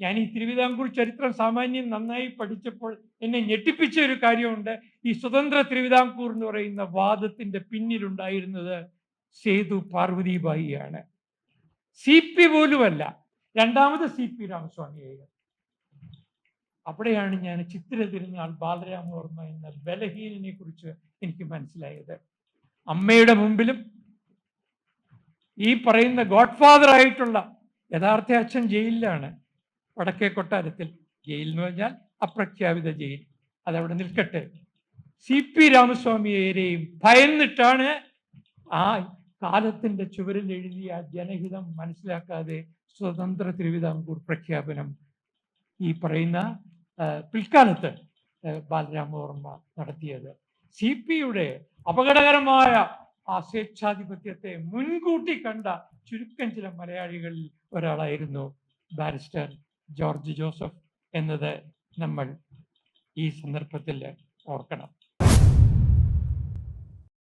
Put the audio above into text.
ഞാൻ ഈ തിരുവിതാംകൂർ ചരിത്രം സാമാന്യം നന്നായി പഠിച്ചപ്പോൾ എന്നെ ഞെട്ടിപ്പിച്ച ഒരു കാര്യമുണ്ട്. ഈ സ്വതന്ത്ര തിരുവിതാംകൂർ എന്ന് പറയുന്ന വാദത്തിന്റെ പിന്നിലുണ്ടായിരുന്നത് സേതു പാർവതിബായിയാണ്. സി പി പോലുമല്ല. രണ്ടാമത് സി പി രാമസ്വാമിയായിരുന്നു. അവിടെയാണ് ഞാൻ ചിത്ര തിരുനാൾ ബാലരാമവർമ്മ എന്ന ബലഹീനനെ കുറിച്ച് എനിക്ക് മനസ്സിലായത്. അമ്മയുടെ മുമ്പിലും ഈ പറയുന്ന ഗോഡ്ഫാദർ ആയിട്ടുള്ള യഥാർത്ഥ അച്ഛൻ ജയിലിലാണ്. വടക്കേ കൊട്ടാരത്തിൽ ജയിൽ എന്ന് പറഞ്ഞാൽ അപ്രഖ്യാപിത ജയിൽ. അതവിടെ നിൽക്കട്ടെ. സി പി രാമസ്വാമിയെയും ഭയന്നിട്ടാണ് ആ കാലത്തിന്റെ ചുവരിൽ എഴുതിയ ജനഹിതം മനസ്സിലാക്കാതെ സ്വതന്ത്ര തിരുവിതാംകൂർ പ്രഖ്യാപനം ഈ പറയുന്ന പിൽക്കാലത്ത് ബാലരാമവർമ്മ നടത്തിയത്. സി പിയുടെ അപകടകരമായ ആ സ്വേച്ഛാധിപത്യത്തെ മുൻകൂട്ടി കണ്ട ചുരുക്കം ചില മലയാളികളിൽ ഒരാളായിരുന്നു ബാരിസ്റ്റർ ജോർജ് ജോസഫ് എന്നത് നമ്മൾ ഈ സന്ദർഭത്തിൽ ഓർക്കണം.